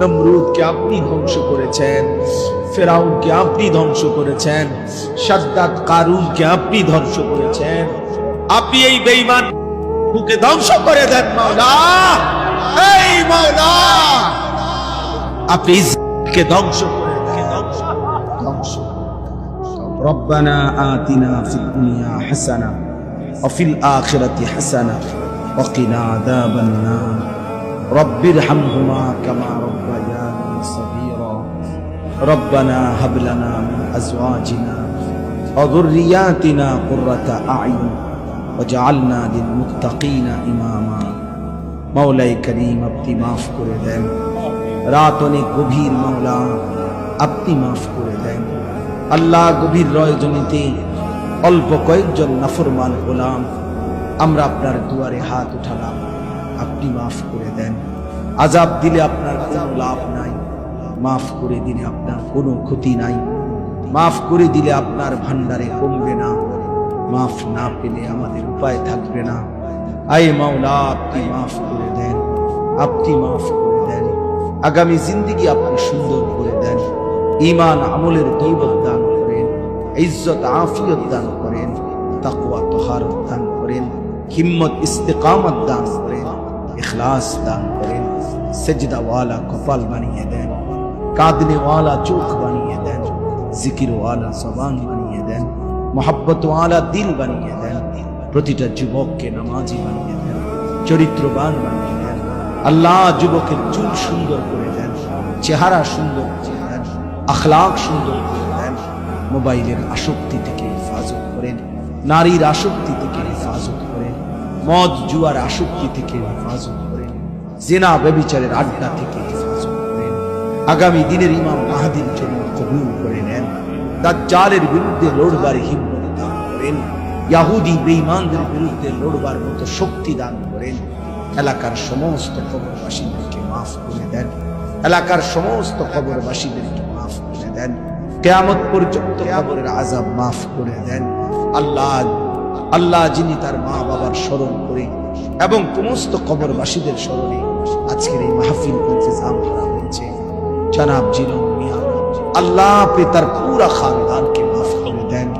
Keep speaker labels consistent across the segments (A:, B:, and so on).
A: নমরুদকে আপনি ধ্বংস করেছেন ফেরাউনকে আপনি ধ্বংস করেছেন, সাদ্দাত কারুনকে আপনি ধ্বংস করেছেন। আপনি এই বেঈমান ধ্বংস করে দেন, মাওলা। এই মাওলা! আপনি ইসরায়েলকে ধ্বংস করে দেন ধ্বংস
B: ربنا آتنا في الدنيا حسنة وفي الآخرة حسنة وقنا عذاب النار رب ارحمهما كما ربياني صغيرا ربنا هب لنا من أزواجنا وذرياتنا قرة أعين وجعلنا للمتقين إماما মৌলাই করিম আপনি মাফ করে দেন রাত অনেক গভীর মাওলা, আপনি মাফ করে দেন। আল্লাহ গভীর রয়জনীতে অল্প কয়েকজন নাফরমান গোলাম, আমরা আপনার দুয়ারে হাত উঠালাম, আপনি মাফ করে দেন। আজাব দিলে আপনার কোনো লাভ নাই, মাফ করে দিলে আপনার কোনো ক্ষতি নাই, মাফ করে দিলে আপনার ভান্ডারে কমবে না, মাফ না পেলে আমাদের উপায় থাকবে না। আয় মাওলা, আপনি মাফ করে দেন, আপনি মাফ করে দেন। আগামী জিন্দিগি আপনি সুন্দর করে দেন। ইমান আমলের দৌলত দান করেন, ইজ্জত, আফিয়ত দান করেন, তাকওয়া, তহারত দান করেন, হিম্মত, ইস্তেকামত দান করেন, ইখলাস দান করেন, সেজদাওয়ালা কপাল বানিয়ে দেন, কাঁদনেওয়ালা চোখ বানিয়ে দেন, জিকিরওয়ালা জবান বানিয়ে দেন, মোহাব্বতওয়ালা দিল বানিয়ে দেন, প্রতিটা যুবককে নামাজি বানিয়ে দেন, চরিত্রবান বানিয়ে আল্লাহ যুবকের চুল সুন্দর করে দেন, চেহারা সুন্দর আখলাক সুন্দর করে দেন, মোবাইলের আসক্তি থেকে হেফাজত করেন নারীর আসক্তি থেকে হেফাজত করেন মদ জুয়ার আসক্তি থেকে হেফাজত করেন জেনা ব্যবিচারের আড্ডা থেকে হেফাজত করেন আগামী দিনের ইমাম মাহাদির জন্য কবুল করে নেন, দাজ্জালের বিরুদ্ধে লড়বার হিম্মত দান করেন, ইয়াহুদি বেঈমানদের বিরুদ্ধে লড়বার মতো শক্তি দান করেন এলাকার সমস্ত কবরবাসীদেরকে মাফ করে দেন। এলাকার সমস্ত কবরবাসীদেরকে মাফ করে দেন। কেয়ামত পর্যন্ত কবরের আজাব মাফ করে দেন। আল্লাহ আল্লাহ যিনি তার মা বাবার স্মরণ করে এবং সমস্ত কবরবাসীদের স্মরণে আজকের এই মাহফিল ইন্তজাম করা হয়েছে। জনাব মিয়া, আল্লাহ আপনি তার পুরা খানদানকে মাফ করে দেন।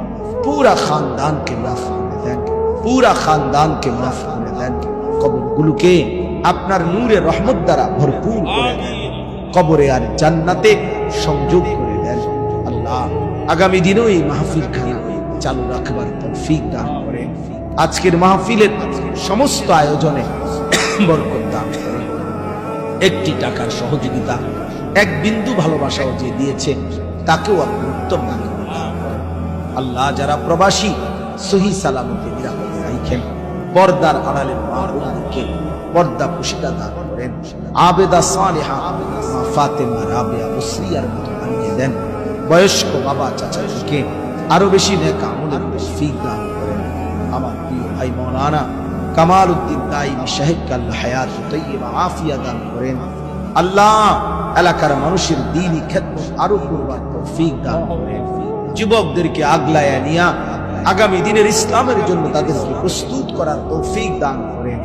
B: পুরা খানদানকে মাফ করে দেন। পুরা খানদানকে মাফ করে দেন। কবরগুলোকে আপনার নূরে রহমত দ্বারা ভরপুর করে দেন। কবরে আর জান্নাতে সংযোগ করে দেন। আল্লাহ আগামী দিনেও এই মাহফিল খানা চালু রাখবার তৌফিক দান করেন আজকের মাহফিলের সমস্ত আয়োজনে বরকত দান করেন একটি টাকার সহযোগিতা এক বিন্দু ভালোবাসাও যে দিয়েছে তাকেও আপনি উত্তম দান আল্লাহ যারা প্রবাসী সহি সালামতে নিরাপদে রাখেন। পর্দার আড়ালের মা পর্দা পুশিদা দান করেন আবেদা সালেহা মা ফাতেমা রাবেয়া মুসরিয়ার মতো বানিয়ে দেন। বয়স্ক বাবা চাচাদেরকে আরও বেশি নেক আমলের তৌফিক দান করেন। আমার প্রিয় ভাই মৌলানা কামাল উদ্দিন সাহেবকে আল্লাহ হায়াত তৈবা আফিয়া দান করেন। আল্লাহ এলাকার মানুষের দিনই খেদমত আরও করবার তৌফিক দান করেন। যুবকদেরকে আগলায়া নিয়া আগামী দিনের ইসলামের জন্য তাদেরকে প্রস্তুত করার তৌফিক দান করেন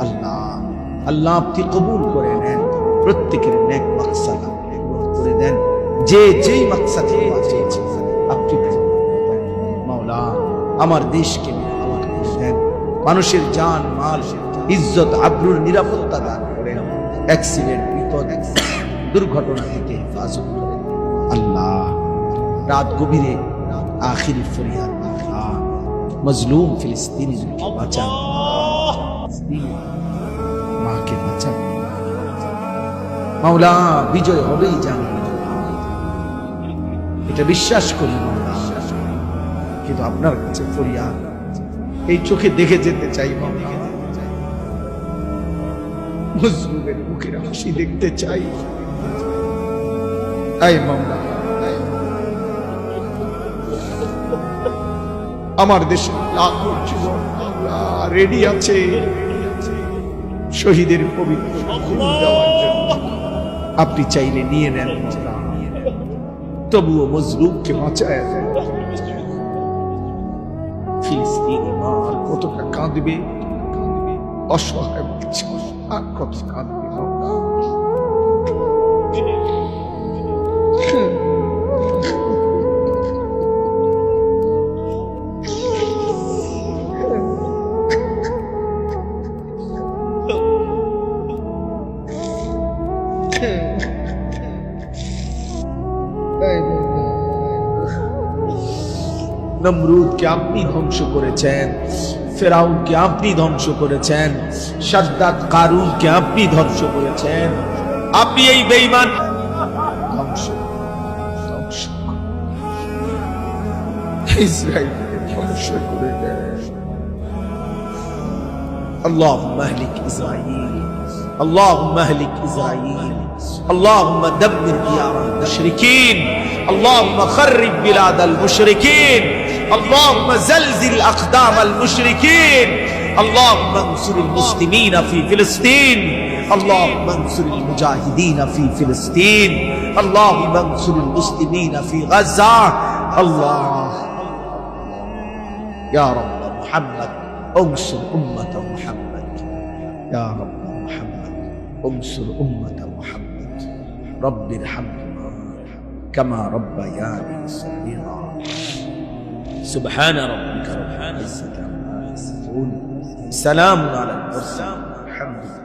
B: আল্লাহ। আল্লাহ আপনি কবুল করে নেন, প্রত্যেকের নেক মাকসাদ আপনি করে দেন। যে যেই মাকসাদ আপনি। মাওলা, আমার দেশকে নিরাপদ করে দেন। মানুষের জান, মাল, ইজ্জত, আব্রুর নিরাপত্তা দান করেন। অ্যাক্সিডেন্ট, বিপদ, দুর্ঘটনা থেকে হেফাজত করেন। আল্লাহ, রাত গভীরে আখিরি ফরিয়াদ মজলুম ফিলিস্তিনিদেরকে বাঁচান। মাকে বাঁচান। মাওলা বিজয় হবেই এটা বিশ্বাস করি কিন্তু আপনার কাছে এই চোখে দেখে যেতে চাই মজলুমের মুখের হাসি দেখতে চাই। আই মাওলা। আমার দেশে লাখো রেডি আছে। শহীদের পবিত্র আপনি চাইলে নিয়ে নেন। তবুও মজলুমকে বাঁচায় ফিলিস্তিনি মা কতটা কাঁদবে? অসহায় আর কত কাঁদবে নমরুদকে আপনি ধ্বংস করেছেন ফেরাউনকে আপনি ধ্বংস করেছেন সাদ্দাত কারুনকে আপনি ধ্বংস করেছেন আপনি এই বেঈমান ধ্বংস ধ্বংস। ইসরায়েলকে ধ্বংস করে দেন اللهم اهلك إسرائيل. اللهم اهلك إسرائيل. اللهم دمر ديار المشركين. اللهم خرب بلاد المشركين. اللهم زلزل أقدام المشركين. اللهم انصر المسلمين في فلسطين. اللهم انصر المجاهدين في فلسطين. اللهم انصر المسلمين في غزة. الله. يا رب محمد. أنصر أمة محمد. يا رب محمد أنصر أمة محمد. رب ارحمهما كما ربياني صغيرا. سبحان ربك رب العزة عما يصفون. سلام على المرسلين.